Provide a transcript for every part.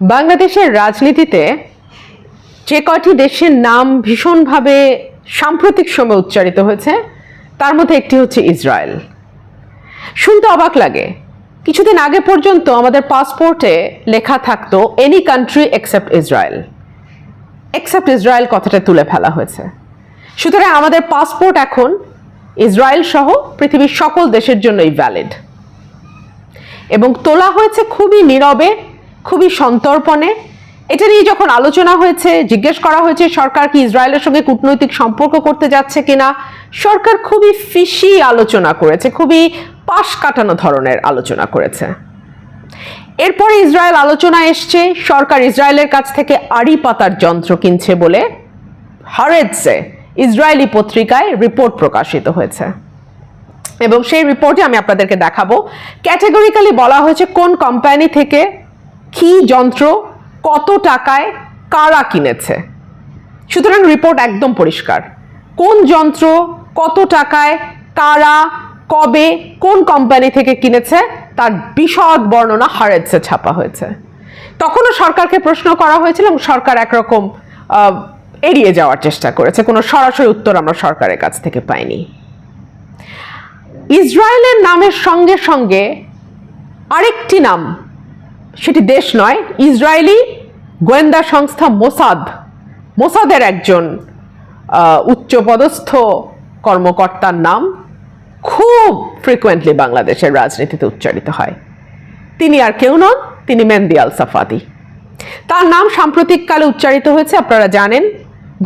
বাংলাদেশের রাজনীতিতে যে কয়টি দেশের নাম ভীষণভাবে সাম্প্রতিক সময় উচ্চারিত হয়েছে, তার মধ্যে একটি হচ্ছে ইসরায়েল। শুনতে অবাক লাগে। কিছুদিন আগে পর্যন্ত আমাদের পাসপোর্টে লেখা থাকতো any country except Israel except Israel কথাটা তুলে ফেলা হয়েছে। সুতরাং আমাদের পাসপোর্ট এখন ইসরায়েল সহ পৃথিবীর সকল দেশের জন্যই ভ্যালিড এবং তোলা হয়েছে খুবই নীরবে খুবই সন্তর্পণে। এটা নিয়ে যখন আলোচনা হয়েছে, জিজ্ঞেস করা হয়েছে, সরকার কি ইসরায়েলের সঙ্গে কূটনৈতিক সম্পর্ক করতে যাচ্ছে কিনা, সরকার খুবই ফিসি আলোচনা করেছে, খুবই পাশ কাটানো ধরনের আলোচনা করেছে। এরপরে ইসরায়েল আলোচনা এসছে, সরকার ইসরায়েলের কাছ থেকে আড়ি পাতার যন্ত্র কিনছে বলে হারেজে ইসরায়েলি পত্রিকায় রিপোর্ট প্রকাশিত হয়েছে। এবং সেই রিপোর্টে আমি আপনাদেরকে দেখাবো। ক্যাটেগরিক্যালি বলা হয়েছে কোন কোম্পানি থেকে কি যন্ত্র, কত টাকায়, কারা কিনেছে? সুতরাং রিপোর্ট একদম পরিষ্কার। কোন যন্ত্র, কত টাকায়, কারা, কবে, কোন কোম্পানি থেকে কিনেছে, তার বিশদ বর্ণনা হারেজে ছাপা হয়েছে। তখনও সরকারকে প্রশ্ন করা হয়েছিল এবং সরকার একরকম এড়িয়ে যাওয়ার চেষ্টা করেছে। কোনো সরাসরি উত্তর আমরা সরকারের কাছ থেকে পাইনি। ইসরায়েলের নামের সঙ্গে সঙ্গে আরেকটি নাম সেটি দেশ নয়, ইসরায়েলি গোয়েন্দা সংস্থা মোসাদ। মোসাদের একজন উচ্চপদস্থ কর্মকর্তার নাম খুব ফ্রিকোয়েন্টলি বাংলাদেশের রাজনীতিতে উচ্চারিত হয়। তিনি আর কেউ নন, তিনি মেহেদি আল সাফাদি তার নাম সাম্প্রতিককালে উচ্চারিত হয়েছে, আপনারা জানেন।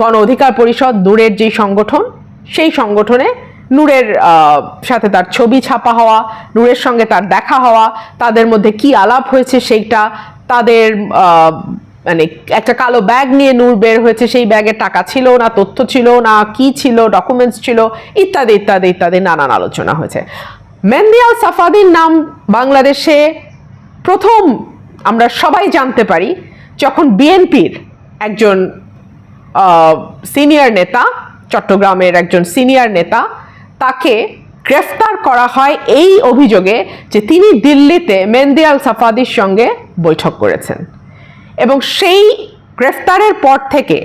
গণ অধিকার পরিষদ, দূরের যেই সংগঠন, সেই সংগঠনে নূরের সাথে তার ছবি ছাপা হওয়া, নূরের সঙ্গে তার দেখা হওয়া, তাদের মধ্যে কি আলাপ হয়েছে সেইটা, তাদের মানে একটা কালো ব্যাগ নিয়ে নূর বের হয়েছে, সেই ব্যাগে টাকা ছিল না, তথ্য ছিল না, কি ছিল ডকুমেন্টস ছিল, ইত্যাদি ইত্যাদি ইত্যাদি নানান আলোচনা হয়েছে। মেহেদি আল সাফাদির নাম বাংলাদেশে প্রথম আমরা সবাই জানতে পারি যখন বিএনপির একজন সিনিয়র নেতা, চট্টগ্রামের একজন সিনিয়র নেতা তাকে গ্রেফতার করা হয় এই অভিযোগে যে তিনি দিল্লিতে মেহেদি আল সাফাদির সঙ্গে বৈঠক করেছেন। এবং সেই গ্রেফতারের পর থেকে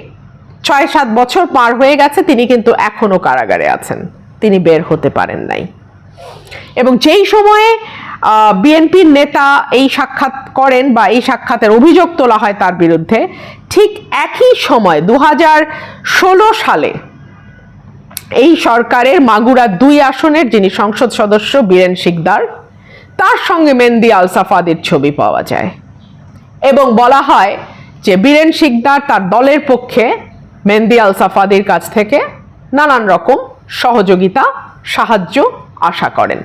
ছয় সাত বছর পার হয়ে গেছে তিনি কিন্তু এখনও কারাগারে আছেন। তিনি বের হতে পারেন নাই। এবং যেই সময়ে বিএনপির নেতা এই সাক্ষাৎ করেন বা এই সাক্ষাতের অভিযোগ তোলা হয় তার বিরুদ্ধে, ঠিক একই সময় দু হাজার ষোলো সালে এই সরকারের মাগুরা দুই আসনের যিনি সংসদ সদস্য বীরেন শিকদার তার সঙ্গে মেহেদি আল সাফাদের ছবি পাওয়া যায়। এবং বলা হয় যে বীরেন শিকদার তার দলের পক্ষে মেহেদি আল সাফাদির কাছ থেকে নানান রকম সহযোগিতা সাহায্য আশা করেন।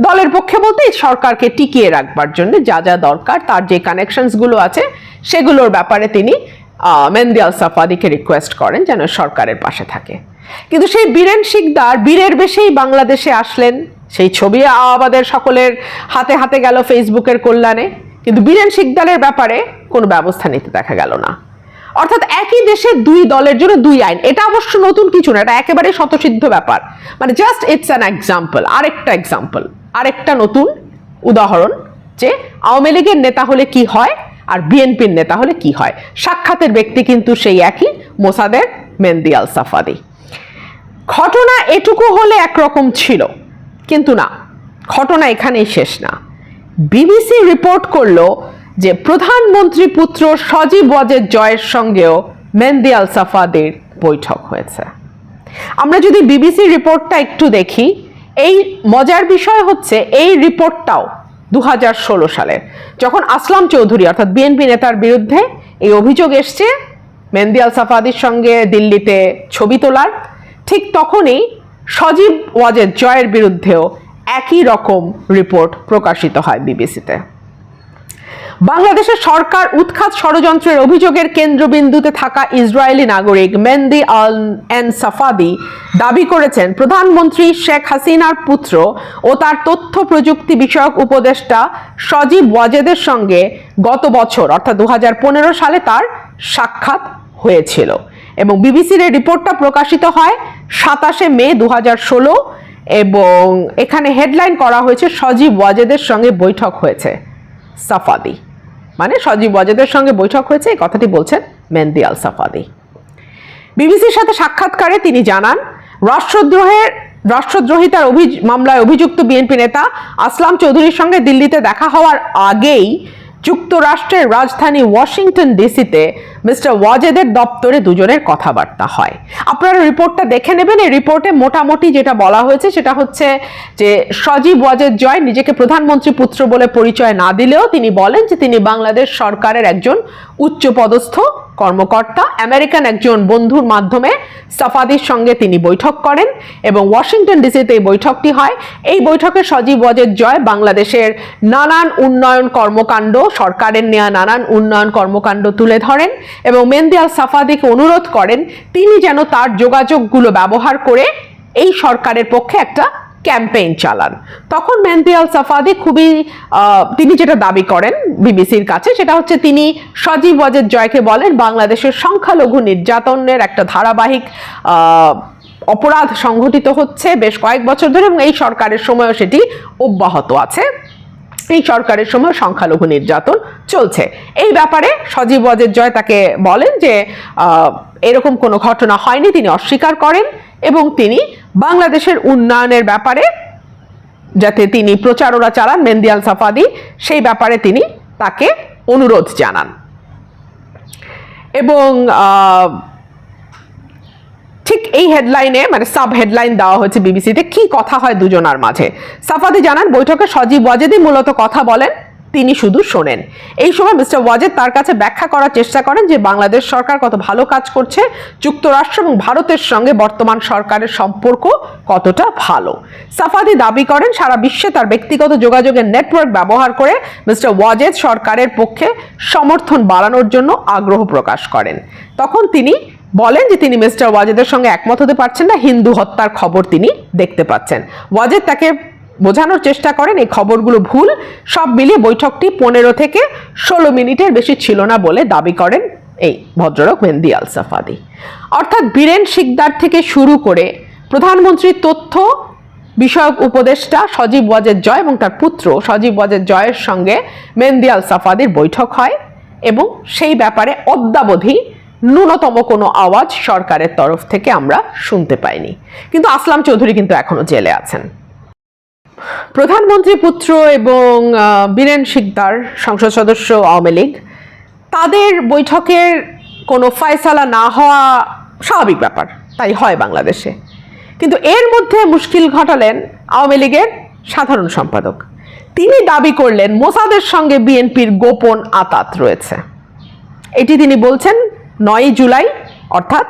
দলের পক্ষে বলতে সরকারকে টিকিয়ে রাখবার জন্য যা যা দরকার তার যে কানেকশনসগুলো আছে সেগুলোর ব্যাপারে তিনি আহ, মেহেদি আল সাফাদিকে রিকোয়েস্ট করেন যেন সরকারের পাশে থাকে। কিন্তু সেই বীরেন শিকদার বীরের বেশেই বাংলাদেশে আসলেন। সেই ছবি আমাদের সকলের হাতে হাতে গেল ফেসবুকের কল্যাণে। কিন্তু বীরেন শিকদারের ব্যাপারে কোনো ব্যবস্থা নিতে দেখা গেল না। অর্থাৎ একই দেশে দুই দলের জন্য দুই আইন। এটা অবশ্য নতুন কিছু না, এটা একেবারে শতসিদ্ধ ব্যাপার। মানে জাস্ট ইটস অ্যান এক্সাম্পল আরেকটা এক্সাম্পল আরেকটা নতুন উদাহরণ যে আওয়ামী লীগের নেতা হলে কি হয় আর বিএনপির নেতা হলে কি হয়। সাক্ষাতের ব্যক্তি কিন্তু সেই একই, মোসাদের মেহেদি আল সাফাদি ঘটনা এটুকু হলে একরকম ছিল। কিন্তু না, ঘটনা এখানেই শেষ না। বিবিসি রিপোর্ট করল যে প্রধানমন্ত্রী পুত্র সজীব ওয়াজেদ জয়ের সঙ্গেও মেহেদি আল সাফাদের বৈঠক হয়েছে। আমরা যদি বিবিসি রিপোর্টটা একটু দেখি, এই মজার বিষয় হচ্ছে এই রিপোর্টটাও দু সালের যখন আসলাম চৌধুরী, অর্থাৎ বিএনপি নেতার বিরুদ্ধে, এই অভিযোগ এসছে মেহেদি আল সাফাদির সঙ্গে দিল্লিতে ছবি তোলার। ঠিক তখনই সজীব ওয়াজেদ জয়ের বিরুদ্ধেও একই রকম রিপোর্ট প্রকাশিত হয় বিবিসিতে। বাংলাদেশের সরকার উৎখাত ষড়যন্ত্রের অভিযোগের কেন্দ্রবিন্দুতে থাকা ইসরায়েলি নাগরিক মেন্দি আল এন সাফাদি দাবি করেছেন, প্রধানমন্ত্রী শেখ হাসিনার পুত্র ও তার তথ্য প্রযুক্তি বিষয়ক উপদেষ্টা সজীব ওয়াজেদের সঙ্গে গত বছর, অর্থাৎ দু হাজার পনেরো সালে তার সাক্ষাৎ হয়েছিল। এবং বিবিসির এই রিপোর্টটা প্রকাশিত হয় সাতাশে মে দু হাজার ষোলো এবং এখানে হেডলাইন করা হয়েছে সজীব ওয়াজেদের সঙ্গে বৈঠক হয়েছে, সাফাদি। মানে সজীব ওয়াজেদের সঙ্গে বৈঠক হয়েছে, এই কথাটি বলছেন মেহেন্দি আল সাফাদি। বিবিসির সাথে সাক্ষাৎকারে তিনি জানান, রাষ্ট্রদ্রোহের, রাষ্ট্রদ্রোহিতার অভিয মামলায় অভিযুক্ত বিএনপি নেতা আসলাম চৌধুরীর সঙ্গে দিল্লিতে দেখা হওয়ার আগেই যুক্তরাষ্ট্রের রাজধানী ওয়াশিংটন ডিসিতে মিস্টার ওয়াজেদের দপ্তরে দুজনের কথাবার্তা হয়। আপনারা রিপোর্টটা দেখে নেবেন। এই রিপোর্টে মোটামুটি যেটা বলা হয়েছে সেটা হচ্ছে যে সজীব ওয়াজেদ জয় নিজেকে প্রধানমন্ত্রী পুত্র বলে পরিচয় না দিলেও তিনি বলেন যে তিনি বাংলাদেশ সরকারের একজন উচ্চপদস্থ কর্মকর্তা, আমেরিকান একজন বন্ধুর মাধ্যমে সাফাদির সঙ্গে তিনি বৈঠক করেন এবং ওয়াশিংটন ডিসিতে এই বৈঠকটি হয়। এই বৈঠকে সজীব ওয়াজেদ জয়, বাংলাদেশের নানান উন্নয়ন কর্মকাণ্ড, সরকারের নেওয়া নানান উন্নয়ন কর্মকাণ্ড তুলে ধরেন এবং মেহেন্দি আল সাফাদিকে অনুরোধ করেন, তিনি যেন তার যোগাযোগগুলো ব্যবহার করে এই সরকারের পক্ষে একটা ক্যাম্পেইন চালান। তখন মেহেন্দি আল সাফাদি খুবই তিনি যেটা দাবি করেন বিবিসির কাছে, সেটা হচ্ছে তিনি সজীব ওয়াজেদ জয়কে বলেন, বাংলাদেশের সংখ্যালঘু নির্যাতনের একটা ধারাবাহিক অপরাধ সংঘটিত হচ্ছে বেশ কয়েক বছর ধরে এবং এই সরকারের সময়ও সেটি অব্যাহত আছে। এই সরকারের সময় সংখ্যালঘু নির্যাতন চলছে। এই ব্যাপারে সজীব ওয়াজেদ জয় তাকে বলেন যে এরকম কোনো ঘটনা হয়নি, তিনি অস্বীকার করেন। এবং তিনি বাংলাদেশের উন্নয়নের ব্যাপারে, যাতে তিনি প্রচারণা চালান মেন্দিয়াল সাফাদি সেই ব্যাপারে তিনি তাকে অনুরোধ জানান। এবং ঠিক এই হেডলাইনে মানে সাব হেডলাইন দেওয়া হয়েছে বিবিসিতে, কি কথা হয় দুজনার মাঝে? সাফাদি জানান, বৈঠকে সজীব ওয়াজেদি মূলত কথা বলেন। তিনি শুধু শোনেন। এই সময় মিস্টার ওয়াজেদ তার কাছে ব্যাখ্যা করার চেষ্টা করেন যে বাংলাদেশ সরকার কত ভালো কাজ করছে, যুক্তরাষ্ট্র এবং ভারতের সঙ্গে বর্তমান সরকারের সম্পর্ক কতটা ভালো। সাফাদি দাবি করেন, সারা বিশ্বে তার ব্যক্তিগত যোগাযোগের নেটওয়ার্ক ব্যবহার করে মিস্টার ওয়াজেদ সরকারের পক্ষে সমর্থন বাড়ানোর জন্য আগ্রহ প্রকাশ করেন। তখন তিনি বলেন যে তিনি মিস্টার ওয়াজেদের সঙ্গে একমত হতে পারছেন না, হিন্দু হত্যার খবর তিনি দেখতে পাচ্ছেন। ওয়াজেদ তাকে বোঝানোর চেষ্টা করেন, এই খবরগুলো ভুল। সব মিলিয়ে বৈঠকটি পনেরো থেকে ষোলো মিনিটের বেশি ছিল না বলে দাবি করেন এই ভদ্রলোক মেহেন্দি আল সাফাদি অর্থাৎ বীরেন শিকদার থেকে শুরু করে প্রধানমন্ত্রীর তথ্য, বিষয়ক উপদেষ্টা সজীব ওয়াজেদ জয় এবং তার পুত্র সজীব ওয়াজেদ জয়ের সঙ্গে মেহেন্দি আল সাফাদির বৈঠক হয় এবং সেই ব্যাপারে অদ্যাবধি ন্যূনতম কোনো আওয়াজ সরকারের তরফ থেকে আমরা শুনতে পাইনি। কিন্তু আসলাম চৌধুরী কিন্তু এখনও জেলে আছেন। প্রধানমন্ত্রী পুত্র এবং বীরেন শিকদার, সংসদ সদস্য আওয়ামী লীগ, তাদের বৈঠকের কোনো ফয়সালা না হওয়া স্বাভাবিক ব্যাপার। তাই হয় বাংলাদেশে। কিন্তু এর মধ্যে মুশকিল ঘটালেন আওয়ামী লীগের সাধারণ সম্পাদক। তিনি দাবি করলেন, মোসাদের সঙ্গে বিএনপির গোপন আতাত রয়েছে। এটি তিনি বলছেন নয় জুলাই, অর্থাৎ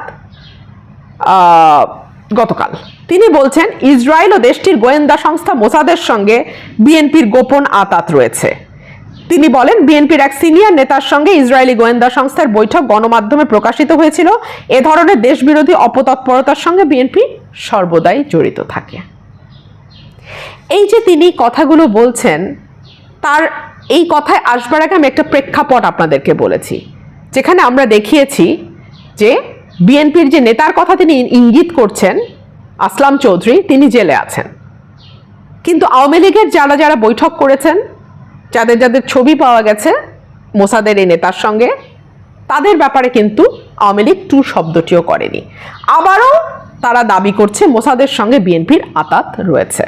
গতকাল। তিনি বলছেন, ইসরায়েল ও দেশটির গোয়েন্দা সংস্থা মোসাদের সঙ্গে বিএনপির গোপন আতাত রয়েছে। তিনি বলেন, বিএনপির এক সিনিয়র নেতার সঙ্গে ইসরায়েলি গোয়েন্দা সংস্থার বৈঠক গণমাধ্যমে প্রকাশিত হয়েছিল। এ ধরনের দেশবিরোধী অপতৎপরতার সঙ্গে বিএনপি সর্বদাই জড়িত থাকে। এই যে তিনি কথাগুলো বলছেন, তার এই কথায় আসবার আগে আমি একটা প্রেক্ষাপট আপনাদেরকে বলেছি। যেখানে আমরা দেখিয়েছি যে বিএনপির যে নেতার কথা তিনি ইঙ্গিত করছেন আসলাম চৌধুরী, তিনি জেলে আছেন। কিন্তু আওয়ামী লীগের যারা যারা বৈঠক করেছেন, যাদের যাদের ছবি পাওয়া গেছে, মোসাদের এই নেতার সঙ্গে, তাদের ব্যাপারে কিন্তু আওয়ামী লীগ টু শব্দটিও করেনি। আবারও তারা দাবি করছে মোসাদের সঙ্গে বিএনপির আতাত রয়েছে।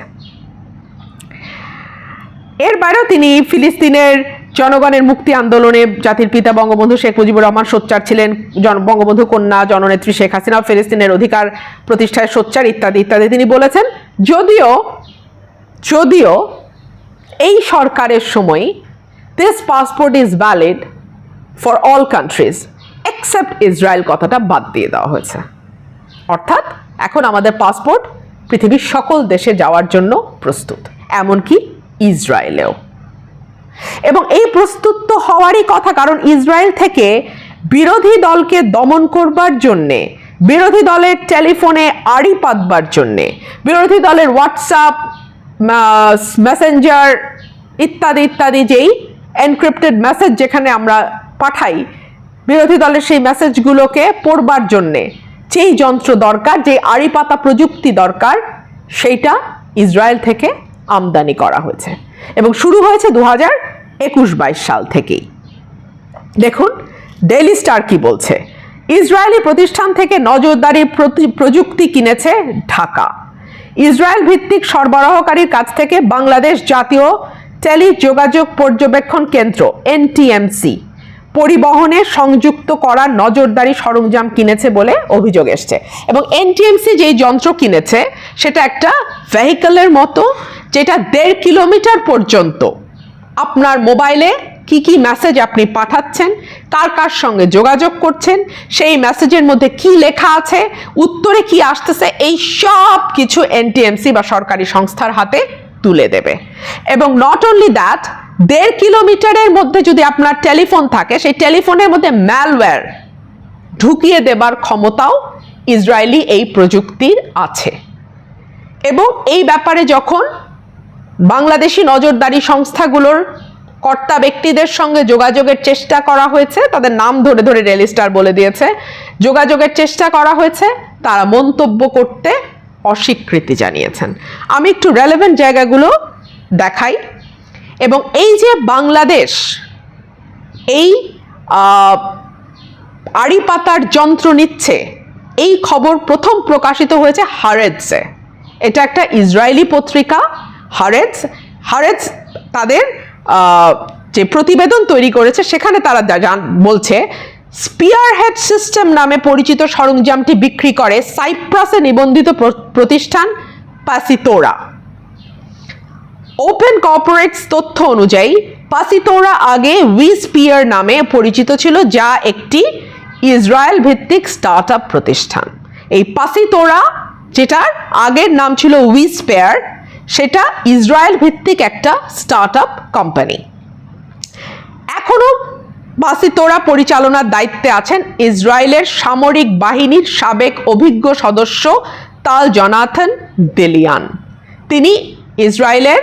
এর বাইরেও তিনি ফিলিস্তিনের জনগণের মুক্তি আন্দোলনে জাতির পিতা বঙ্গবন্ধু শেখ মুজিবুর রহমান সোচ্চার ছিলেন। জন বঙ্গবন্ধু কন্যা, জননেত্রী শেখ হাসিনা ফিলিস্তিনের অধিকার প্রতিষ্ঠায় সোচ্চার ইত্যাদি ইত্যাদি তিনি বলেছেন। যদিও যদিও এই সরকারের সময় this passport is valid for all countries except Israel কথাটা বাদ দিয়ে দেওয়া হয়েছে। অর্থাৎ এখন আমাদের পাসপোর্ট পৃথিবীর সকল দেশে যাওয়ার জন্য প্রস্তুত। এমনকি ইসরায়েলেও। এবং এই প্রস্তুত তো হওয়ারই কথা কারণ ইসরায়েল থেকে বিরোধী দলকে দমন করবার জন্যে, বিরোধী দলের টেলিফোনে আড়ি পাতবার জন্যে, বিরোধী দলের হোয়াটসঅ্যাপ মেসেঞ্জার ইত্যাদি ইত্যাদি যেই এনক্রিপ্টেড মেসেজ যেখানে আমরা পাঠাই, বিরোধী দলের সেই মেসেজগুলোকে পড়বার জন্যে, যেই যন্ত্র দরকার যে আড়ি পাতা প্রযুক্তি দরকার, সেইটা ইসরায়েল থেকে আমদানি করা হয়েছে। এবং শুরু হয়েছে দু হাজার একুশ বাইশ সাল থেকেই। দেখুন ডেইলি স্টার কি বলছে? ইসরায়েলি প্রতিষ্ঠান থেকে নজরদারি প্রযুক্তি কিনেছে ঢাকা। ইসরায়েল ভিত্তিক সরবরাহকারীর কাছ থেকে বাংলাদেশ জাতীয় টেলিযোগাযোগ পর্যবেক্ষণ কেন্দ্র, এনটিএমসি, পরিবহনে সংযুক্ত করার নজরদারি সরঞ্জাম কিনেছে বলে অভিযোগ এসছে। এবং এনটিএমসি যেই যন্ত্র কিনেছে, সেটা একটা ভেহিকলের মতো যেটা দেড় কিলোমিটার পর্যন্ত। আপনার মোবাইলে কি কি মেসেজ আপনি পাঠাচ্ছেন, কার কার সঙ্গে যোগাযোগ করছেন, সেই মেসেজের মধ্যে কি লেখা আছে, উত্তরে কি আসতেছে, এই সব কিছু এনটিএমসি বা সরকারি সংস্থার হাতে তুলে দেবে। এবং নট অনলি দ্যাট দেড় কিলোমিটারের মধ্যে যদি আপনার টেলিফোন থাকে, সেই টেলিফোনের মধ্যে ম্যালওয়্যার ঢুকিয়ে দেবার ক্ষমতাও ইসরায়েলি এই প্রযুক্তির আছে। এবং এই ব্যাপারে যখন বাংলাদেশি নজরদারি সংস্থাগুলোর কর্তা ব্যক্তিদের সঙ্গে যোগাযোগের চেষ্টা করা হয়েছে। তাদের নাম ধরে ধরে রেলিস্টার বলে দিয়েছে। যোগাযোগের চেষ্টা করা হয়েছে। তারা মন্তব্য করতে অস্বীকৃতি জানিয়েছেন। আমি একটু রেলেভেন্ট জায়গাগুলো দেখাই। এবং এই যে বাংলাদেশ, এই আড়ি পাতার যন্ত্র নিচ্ছে, এই খবর প্রথম প্রকাশিত হয়েছে হারেজে এটা একটা ইসরায়েলি পত্রিকা। হারেজ হারেজ তাদের যে প্রতিবেদন তৈরি করেছে, সেখানে তারা বলছে স্পিয়ার হেড সিস্টেম নামে পরিচিত সরঞ্জামটি বিক্রি করে সাইপ্রাসে নিবন্ধিত প্রতিষ্ঠান পাসিতোরা। ওপেন কর্পোরেটস তথ্য অনুযায়ী, পাসিতোরা আগে উইসপিয়ার নামে পরিচিত ছিল, যা একটি ইসরায়েল ভিত্তিক স্টার্ট প্রতিষ্ঠান। এই পাসিতোরা, যেটার আগের নাম ছিল উইসপেয়ার সেটা ইসরায়েল ভিত্তিক একটা স্টার্ট আপ কোম্পানি এখনও বাসিতোরা পরিচালনার দায়িত্বে আছেন ইসরায়েলের সামরিক বাহিনীর সাবেক অভিজ্ঞ সদস্য তাল জনাথন দেলিয়ান। তিনি ইসরায়েলের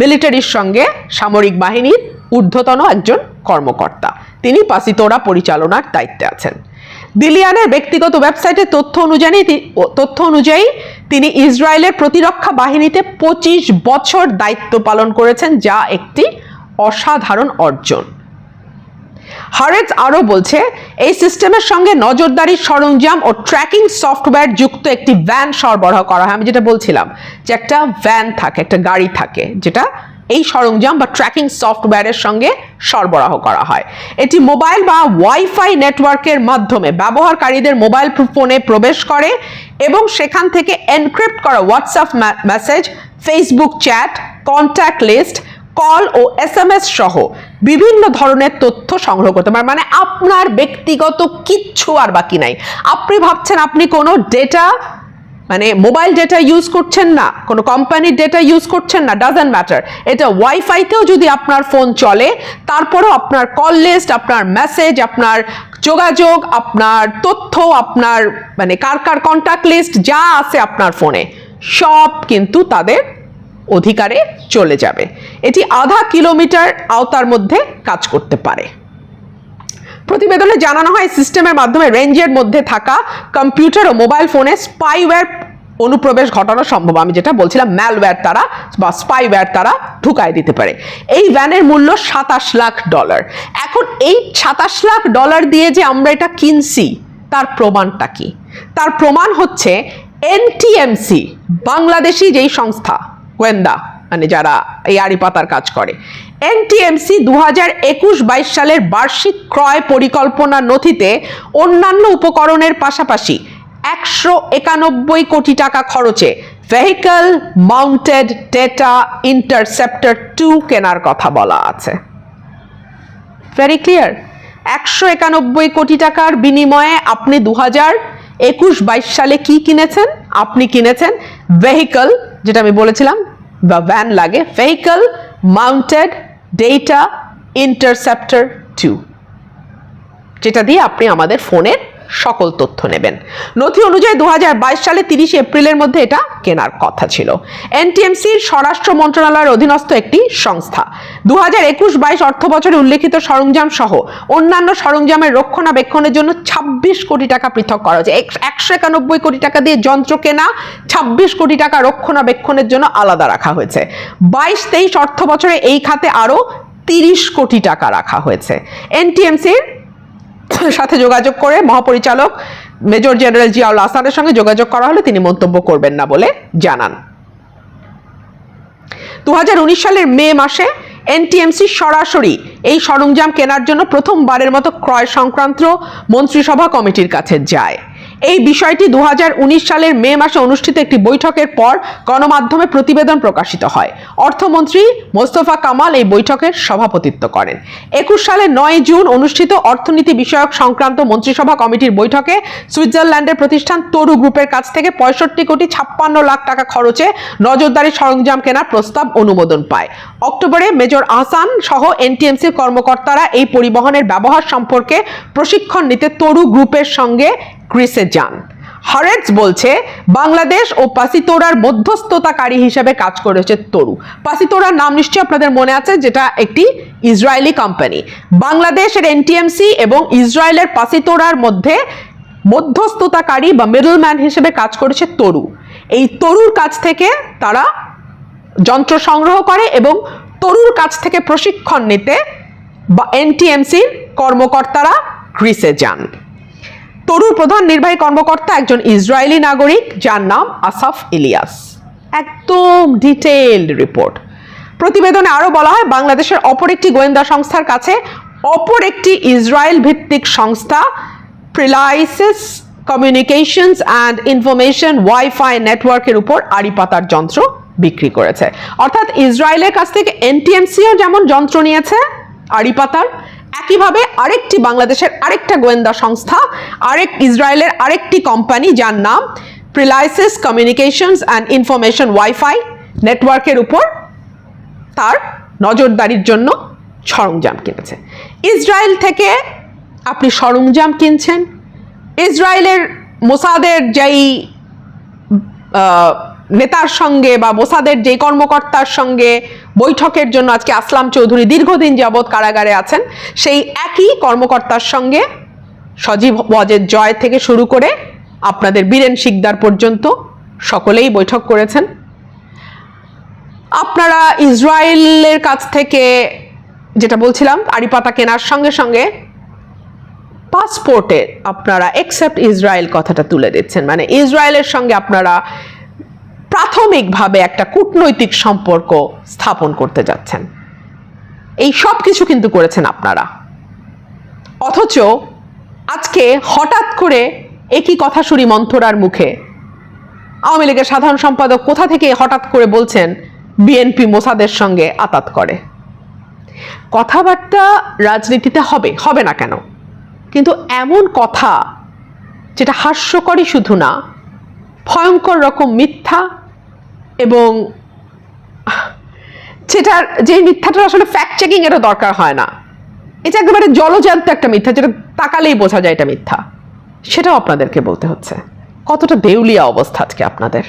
মিলিটারির সঙ্গে সামরিক বাহিনীর ঊর্ধ্বতন একজন কর্মকর্তা। তিনি পাসিতোরা পরিচালনার দায়িত্বে আছেন। দিলিয়ানের ব্যক্তিগত ওয়েবসাইটের তথ্য অনুযায়ী তথ্য অনুযায়ী তিনি ইসরায়েলের প্রতিরক্ষা বাহিনীতে পঁচিশ বছর দায়িত্ব পালন করেছেন, যা একটি অসাধারণ অর্জন। হারেজ আরও বলছে, এই সিস্টেমের সঙ্গে নজরদারি সরঞ্জাম ও ট্র্যাকিং সফটওয়্যার যুক্ত একটি ভ্যান সরবরাহ করা হয়। আমি যেটা বলছিলাম যে একটা ভ্যান থাকে, একটা গাড়ি থাকে, যেটা এই সরঞ্জাম বা ট্র্যাকিং সফটওয়্যারের সঙ্গে সরবরাহ করা হয়। এটি মোবাইল বা ওয়াইফাই নেটওয়ার্কের মাধ্যমে ব্যবহারকারীদের মোবাইল ফোনে প্রবেশ করে এবং সেখান থেকে এনক্রিপ্ট করা WhatsApp message Facebook chat contact list call ও এস এম এস সহ বিভিন্ন ধরনের তথ্য সংগ্রহ করতে পারে। মানে আপনার ব্যক্তিগত কিচ্ছু আর বাকি নাই। আপনি ভাবছেন আপনি কোনো ডেটা মানে মোবাইল ডেটা ইউজ করছেন না, কোনো কোম্পানির ডেটা ইউজ করছেন না ডাজেন্ট ম্যাটার এটা ওয়াইফাইতেও যদি আপনার ফোন চলে, তারপরেও আপনার কল লিস্ট আপনার মেসেজ আপনার যোগাযোগ, আপনার তথ্য, আপনার মানে কার কার কন্ট্যাক্ট লিস্ট যা আছে আপনার ফোনে সব কিন্তু তাদের অধিকারে চলে যাবে। এটি আধা কিলোমিটার আওতার মধ্যে কাজ করতে পারে। প্রতিবেদনে জানানো হয় সিস্টেমের মাধ্যমে রেঞ্জের মধ্যে থাকা কম্পিউটার ও মোবাইল ফোনে স্পাইওয়্যার অনুপ্রবেশ ঘটানো সম্ভব। আমি যেটা বলছিলাম ম্যালওয়্যার তারা বা স্পাইওয়্যার তারা ঢুকায় দিতে পারে। এই ভ্যানের মূল্য সাতাশ লাখ ডলার এখন এই সাতাশ লাখ ডলার দিয়ে যে আমরা এটা কিনছি, তার প্রমাণটা কি? তার প্রমাণ হচ্ছে এনটিএমসি বাংলাদেশি যেই সংস্থা, গোয়েন্দা মানে যারা এই আড়ি পাতার কাজ করে। এনটিএমসি দু হাজার একুশ বাইশ সালের বার্ষিক ক্রয় পরিকল্পনা নথিতে অন্যান্য উপকরণের পাশাপাশি একশো একানব্বই কোটি টাকা খরচে vehicle mounted data interceptor two কেনার কথা বলা আছে। ভেরি ক্লিয়ার একশো একানব্বই কোটি টাকার বিনিময়ে আপনি দু হাজার একুশ বাইশ সালে কি কিনেছেন? আপনি কিনেছেন ভেহিকল যেটা আমি বলেছিলাম, বা ভ্যান লাগে vehicle mounted data interceptor two যেটা দিয়ে আপনি আমাদের ফোনের সকল তথ্য নেবেন। নথি অনুযায়ী দু সালে তিরিশে এপ্রিলের মধ্যে এটা কেনার কথা ছিল। এনটিএমসির স্বরাষ্ট্র মন্ত্রণালয়ের অধীনস্থ একটি সংস্থা। দু হাজার একুশ বাইশ অর্থ বছরে উল্লেখিত সরঞ্জাম সহ অন্যান্য সরঞ্জামের রক্ষণাবেক্ষণের জন্য ছাব্বিশ কোটি টাকা পৃথক করা হয়েছে। একশো একানব্বই কোটি টাকা দিয়ে যন্ত্র কেনা, ছাব্বিশ কোটি টাকা রক্ষণাবেক্ষণের জন্য আলাদা রাখা হয়েছে। বাইশ তেইশ অর্থ বছরে এই খাতে আরও তিরিশ কোটি টাকা রাখা হয়েছে। এনটিএমসির সাথে যোগাযোগ করে মহাপরিচালক মেজর জেনারেল জিয়াউল আসানের সঙ্গে যোগাযোগ করা হলে তিনি মন্তব্য করবেন না বলে জানান। দু হাজার উনিশ সালের মে মাসে এনটিএমসি সরাসরি এই সরঞ্জাম কেনার জন্য প্রথমবারের মতো ক্রয় সংক্রান্ত মন্ত্রিসভা কমিটির কাছে যায়। এই বিষয়টি দু হাজার উনিশ সালের মে মাসে অনুষ্ঠিত একটি বৈঠকের পর গণমাধ্যমে প্রতিবেদন প্রকাশিত হয়। অর্থমন্ত্রী মোস্তফা কামাল এই বৈঠকের সভাপতিত্ব করেন। একুশ সালের নয় জুন অনুষ্ঠিত অর্থনীতি বিষয়ক সংক্রান্ত মন্ত্রিসভা কমিটির বৈঠকে সুইজারল্যান্ডের প্রতিষ্ঠান তরু গ্রুপের কাছ থেকে পঁয়ষট্টি কোটি ছাপ্পান্ন লাখ টাকা খরচে নজরদারি সরঞ্জাম কেনার প্রস্তাব অনুমোদন পায়। অক্টোবরে মেজর আহসান সহ এনটিএমসির কর্মকর্তারা এই পরিবহনের ব্যবহার সম্পর্কে প্রশিক্ষণ নিতে তরু গ্রুপের সঙ্গে গ্রিসে যান। হরেটস বলছে, বাংলাদেশ ও পাসিতোরার মধ্যস্থতাকারী হিসেবে কাজ করেছে তরু। পাসিতোরার নাম নিশ্চয়ই আপনাদের মনে আছে, যেটা একটি ইসরায়েলি কোম্পানি বাংলাদেশের এনটিএমসি এবং ইসরায়েলের পাসিতোরার মধ্যে মধ্যস্থতাকারী বা মিডলম্যান হিসেবে কাজ করেছে তরু। এই তরুর কাছ থেকে তারা যন্ত্র সংগ্রহ করে এবং তরুর কাছ থেকে প্রশিক্ষণ নিতে বা এনটিএমসির কর্মকর্তারা গ্রিসে যান। তরুর প্রধান নির্বাহী কর্মকর্তা একজন ইসরায়েলি নাগরিক, যার নাম আসাফ ইলিয়াস। একদম ডিটেইলড রিপোর্ট প্রতিবেদনে আরও বলা হয়, বাংলাদেশের অপর একটি গোয়েন্দা সংস্থার কাছে অপর একটি ইসরায়েল ভিত্তিক সংস্থা প্রিলাইসিস কমিউনিকেশনস অ্যান্ড ইনফরমেশন ওয়াইফাই নেটওয়ার্কের উপর আড়ি পাতার যন্ত্র বিক্রি করেছে। অর্থাৎ ইসরায়েলের কাছ থেকে এনটিএমসিও যেমন যন্ত্র নিয়েছে আড়ি পাতার একইভাবে আরেকটি বাংলাদেশের আরেকটা গোয়েন্দা সংস্থা, আরেক ইসরায়েলের আরেকটি কোম্পানি যার নাম প্রিলাইসিস কমিউনিকেশনস অ্যান্ড ইনফরমেশন ওয়াইফাই নেটওয়ার্কের উপর তার নজরদারির জন্য সরঞ্জাম কিনেছে। ইসরায়েল থেকে আপনি সরঞ্জাম কিনছেন। ইসরায়েলের মোসাদের যেই নেতার সঙ্গে বা মোসাদের যে কর্মকর্তার সঙ্গে বৈঠকের জন্য আজকে আসলাম চৌধুরী দীর্ঘদিন যাবৎ কারাগারে আছেন, সেই একই কর্মকর্তার সঙ্গে সজীব ওয়াজেদ জয় থেকে শুরু করে আপনাদের বীরেন শিকদার পর্যন্ত সকলেই বৈঠক করেছেন। আপনারা ইসরায়েলের কাছ থেকে যেটা বলছিলাম আড়িপাতা কেনার সঙ্গে সঙ্গে পাসপোর্টে আপনারা এক্সেপ্ট ইসরায়েল কথাটা তুলে দিচ্ছেন। মানে ইসরায়েলের সঙ্গে আপনারা প্রাথমিকভাবে একটা কূটনৈতিক সম্পর্ক স্থাপন করতে যাচ্ছেন। এই সব কিছু কিন্তু করেছেন আপনারা। অথচ আজকে হঠাৎ করে একই কথা শুনি মন্থরার মুখে আওয়ামী লীগের সাধারণ সম্পাদক কোথা থেকে হঠাৎ করে বলছেন, বিএনপি মোসাদের সঙ্গে আতাত করে। কথাবার্তা রাজনীতিতে হবে হবে না কেন? কিন্তু এমন কথা, যেটা হাস্যকরই শুধু না ভয়ঙ্কর রকম মিথ্যা এবং সেটার, যে মিথ্যাটার আসলে ফ্যাক্ট চেকিং এরও দরকার হয় না। এটা একেবারে জলজান্ত একটা মিথ্যা, যেটা তাকালেই বোঝা যায় এটা মিথ্যা। সেটাও আপনাদেরকে বলতে হচ্ছে। কতটা দেউলিয়া অবস্থা আজকে আপনাদের।